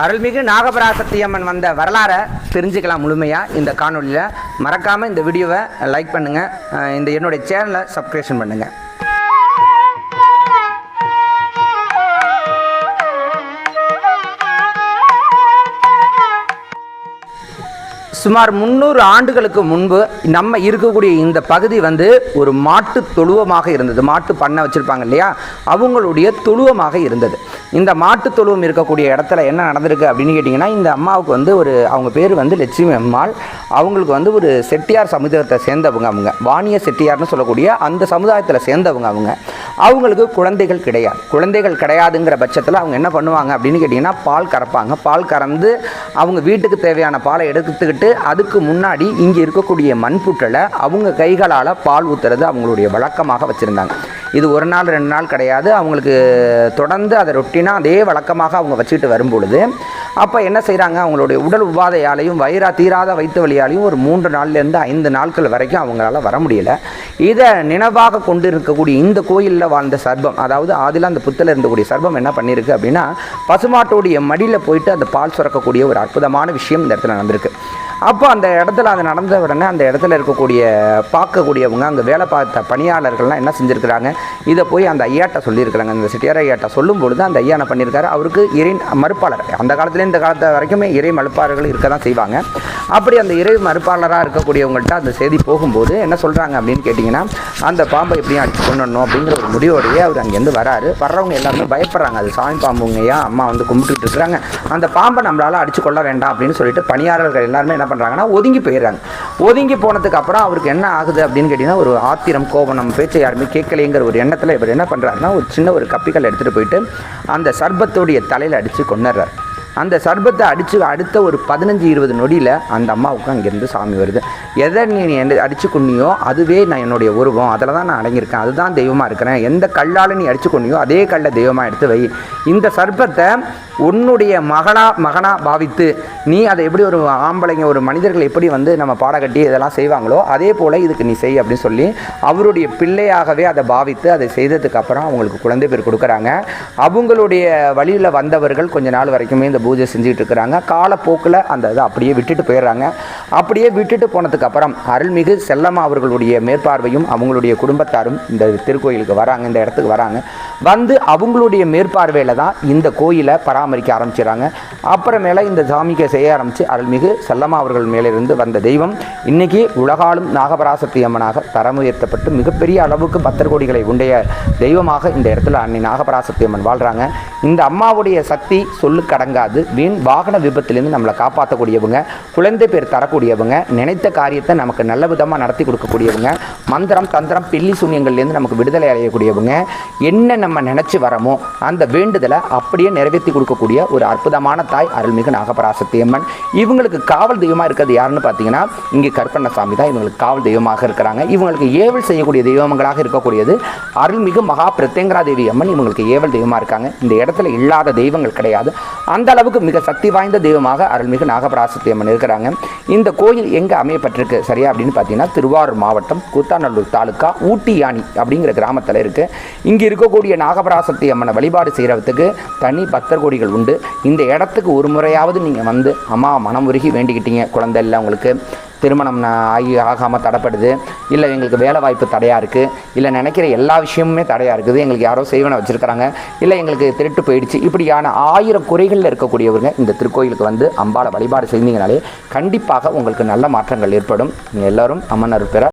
அருள்மிகு நாகபராசக்தி அம்மன் வந்த வரலாறை தெரிஞ்சுக்கலாம் முழுமையாக இந்த காணொலியில் மறக்காமல் இந்த வீடியோவை லைக் பண்ணுங்கள் இந்த என்னுடைய சேனலை சப்ஸ்கிரிப்ஷன் பண்ணுங்கள் சுமார் முந்நூறு ஆண்டுகளுக்கு முன்பு நம்ம இருக்கக்கூடிய இந்த பகுதி வந்து ஒரு மாட்டு தொழுவமாக இருந்தது. மாட்டு பண்ணை வச்சுருப்பாங்க இல்லையா? அவங்களுடைய தொழுவமாக இருந்தது. இந்த மாட்டு தொழுவம் இருக்கக்கூடிய இடத்துல என்ன நடந்திருக்கு அப்படின்னு கேட்டிங்கன்னா இந்த அம்மாவுக்கு வந்து ஒரு அவங்க பேர் வந்து லட்சுமி அம்மாள். அவங்களுக்கு வந்து ஒரு செட்டியார் சமுதாயத்தை சேர்ந்தவங்க அவங்க. வாணிய செட்டியார்னு சொல்லக்கூடிய அந்த சமுதாயத்தில் சேர்ந்தவங்க அவங்க. அவங்களுக்கு குழந்தைகள் கிடையாது. குழந்தைகள் கிடையாதுங்கிற பட்சத்தில் அவங்க என்ன பண்ணுவாங்க அப்படின்னு கேட்டிங்கன்னா பால் கறப்பாங்க. பால் கறந்து அவங்க வீட்டுக்கு தேவையான பாலை எடுத்துக்கிட்டு அதுக்கு முன்னாடி இங்கே இருக்கக்கூடிய மண்புட்டில் அவங்க கைகளால் பால் ஊற்றுறது அவங்களுடைய வழக்கமாக வச்சுருந்தாங்க. இது ஒரு நாள் ரெண்டு நாள் கிடையாது. அவங்களுக்கு தொடர்ந்து அதை ரொட்டினா அதே வழக்கமாக அவங்க வச்சுக்கிட்டு வரும்பொழுது அப்போ என்ன செய்கிறாங்க அவங்களுடைய உடல் உபாதையாலையும் வயிறா தீராத வைத்த வழியாலையும் ஒரு மூன்று நாள்லேருந்து ஐந்து நாட்கள் வரைக்கும் அவங்களால வர முடியல. இதை நினைவாக கொண்டு இருக்கக்கூடிய இந்த கோயிலில் வாழ்ந்த சர்பம் அதாவது அதில் அந்த புத்தில் இருந்தக்கூடிய சர்பம் என்ன பண்ணியிருக்கு அப்படின்னா பசுமாட்டோடைய மடியில் போயிட்டு அந்த பால் சுரக்கக்கூடிய ஒரு அற்புதமான விஷயம் இந்த இடத்துல நடந்திருக்கு. அப்போ அந்த இடத்துல அது நடந்த உடனே அந்த இடத்துல இருக்கக்கூடிய பார்க்கக்கூடியவங்க அங்கே வேலை பார்த்த பணியாளர்கள்லாம் என்ன செஞ்சுருக்கிறாங்க? இதை போய் அந்த ஐயாட்ட சொல்லியிருக்கிறாங்க. அந்த செட்டியார் ஐயாட்ட சொல்லும் பொழுது அந்த ஐயா என்ன பண்ணியிருக்காரு? அவருக்கு இறை மறுப்பாளர். அந்த காலத்துல இந்த காலத்து வரைக்குமே இறை மறுப்பாளர்கள் இருக்க தான் செய்வாங்க. அப்படி அந்த இறை மறுப்பாளராக இருக்கக்கூடியவங்கள்ட்ட அந்த செய்தி போகும்போது என்ன சொல்கிறாங்க அப்படின்னு கேட்டிங்கன்னா அந்த பாம்பை எப்படியும் அடிச்சு கொண்டுடணும் அப்படிங்கிற ஒரு முடிவோடையே அவர் அங்கேருந்து வராரு. வர்றவங்க எல்லாருமே பயப்படுறாங்க. அது சாமி பாம்புங்கய்யா அம்மா வந்து கும்பிட்டுட்டு இருக்கிறாங்க. அந்த பாம்பை நம்மளால் அடிச்சு கொள்ள வேண்டாம் அப்படின்னு சொல்லிட்டு பணியாளர்கள் எல்லாருமே என்ன பண்ணுறாங்கன்னா ஒதுங்கி போயிடுறாங்க. ஒதுங்கி போனதுக்கு அப்புறம் அவருக்கு என்ன ஆகுது அப்படின்னு கேட்டிங்கன்னா ஒரு ஆத்திரம் கோபம் நம்ம பேச்சை யாருமே கேட்கலைங்கிற ஒரு எண்ணத்தில் இவர் என்ன பண்ணுறாருன்னா ஒரு சின்ன ஒரு கப்பிக்கல் எடுத்துகிட்டு போயிட்டு அந்த சர்பத்தோடைய தலையில் அடித்து கொண்டுறார் அந்த சர்பத்தை அடித்து அடுத்த ஒரு பதினஞ்சு இருபது நொடியில் அந்த அம்மாவுக்கு அங்கேருந்து சாமி வருது. எதை நீ என்ன அடித்து கொண்டியோ அதுவே நான் என்னுடைய உருவம். அதில் தான் நான் அடங்கியிருக்கேன். அதுதான் தெய்வமாக இருக்கிறேன். எந்த கல்லால் நீ அடித்து கொண்டியோ அதே கல்லை தெய்வமாக எடுத்து வை. இந்த சர்பத்தை உன்னுடைய மகனா மகனா பாவித்து நீ அதை எப்படி ஒரு ஆம்பளைங்க ஒரு மனிதர்கள் எப்படி வந்து நம்ம பாடகட்டி இதெல்லாம் செய்வாங்களோ அதே போல் இதுக்கு நீ செய் அப்படின்னு சொல்லி அவருடைய பிள்ளையாகவே அதை பாவித்து அதை செய்ததுக்கு அப்புறம் அவங்களுக்கு குழந்தை பேர் கொடுக்குறாங்க. அவங்களுடைய வழியில் வந்தவர்கள் கொஞ்ச நாள் வரைக்குமே இந்த பூஜை செஞ்சுட்டு இருக்கிறாங்க. காலப்போக்கில் அந்த இதை அப்படியே விட்டுட்டு போயிடுறாங்க. அப்படியே விட்டுட்டு போனதுக்கு அப்புறம் அருள்மிகு செல்லம்மா அவர்களுடைய மேற்பார்வையும் அவங்களுடைய குடும்பத்தாரும் இந்த திருக்கோயிலுக்கு வராங்க இந்த இடத்துக்கு வராங்க. வந்து அவங்களுடைய மேற்பார்வையில் தான் இந்த கோயிலை பராமரிக்க ஆரம்பிச்சிடறாங்க. அப்புறமேல இந்த சாமிக்கு செய்ய ஆரம்பித்து அருள்மிகு செல்லம்மா அவர்கள் மேலிருந்து வந்த தெய்வம் இன்னைக்கு உலகாலும் நாகபராசக்தி அம்மனாக தரம் உயர்த்தப்பட்டு மிகப்பெரிய அளவுக்கு பத்தர் கோடிகளை உண்டைய தெய்வமாக இந்த இடத்துல அன்னை நாகபராசக்தி அம்மன் வாழ்கிறாங்க இந்த அம்மாவுடைய சக்தி சொல்லு கடங்காது. வீண் வாகன விபத்துலேருந்து நம்மளை காப்பாற்றக்கூடியவங்க குழந்தை பேர் தரக்கூடியவங்க நினைத்த காரியத்தை நமக்கு நல்ல விதமாக நடத்தி கொடுக்கக்கூடியவங்க மந்திரம் தந்திரம் பில்லி சூன்யங்கள்லேருந்து நமக்கு விடுதலை அடையக்கூடியவங்க என்ன நம்ம நினச்சி வரமோ அந்த வேண்டுதலை அப்படியே நிறைவேற்றி இருக்கக்கூடிய ஒரு அற்புதமான தாய் அருள்மிகு நாகபராசக்தி அம்மன். இவங்களுக்கு காவல் தெய்வமாக இருக்கிறது யாருன்னு பார்த்தீங்கன்னா இங்கே கற்பண்ணசாமி தான் இவங்களுக்கு காவல் தெய்வமாக இருக்கிறாங்க. இவங்களுக்கு ஏவல் செய்யக்கூடிய தெய்வங்களாக இருக்கக்கூடியது அருள்மிகு மகா பிரத்யங்கரா தேவி அம்மன் இவங்களுக்கு ஏவல் தெய்வமாக இருக்காங்க. இந்த இடத்துல இல்லாத தெய்வங்கள் கிடையாது. அந்த அளவுக்கு மிக சக்தி வாய்ந்த தெய்வமாக அருள்மிகு நாகபராசக்தி அம்மன் இருக்கிறாங்க. இந்த கோயில் எங்கே அமையப்பட்டிருக்கு? சரியா? அப்படின்னு பார்த்தீங்கன்னா திருவாரூர் மாவட்டம் கூத்தாநல்லூர் தாலுக்கா ஊட்டி யானி அப்படிங்கிற கிராமத்தில் இருக்குது இங்கே இருக்கக்கூடிய நாகபராசக்தி அம்மனை வழிபாடு செய்கிறதுக்கு தனி பக்தர் கோடிகள் உண்டு. இந்த இடத்துக்கு ஒரு முறையாவது நீங்கள் வந்து அம்மா மனம் உருகி வேண்டிக்கிட்டீங்க குழந்தை இல்லை உங்களுக்கு திருமணம் ஆகி ஆகாமல் தடைப்படுது. இல்லை எங்களுக்கு வேலை வாய்ப்பு தடையாக இருக்குது இல்லை நினைக்கிற எல்லா விஷயமுமே தடையாக இருக்குது. எங்களுக்கு யாரோ செய்வனை வச்சுருக்கிறாங்க. இல்லை எங்களுக்கு திருட்டு போயிடுச்சு. இப்படியான ஆயிரம் குறைகளில் இருக்கக்கூடியவங்க இந்த திருக்கோயிலுக்கு வந்து அம்பாவை வழிபாடு செய்தீங்கனாலே கண்டிப்பாக உங்களுக்கு நல்ல மாற்றங்கள் ஏற்படும். நீங்கள் எல்லாரும் அம்மன் அருள் பெற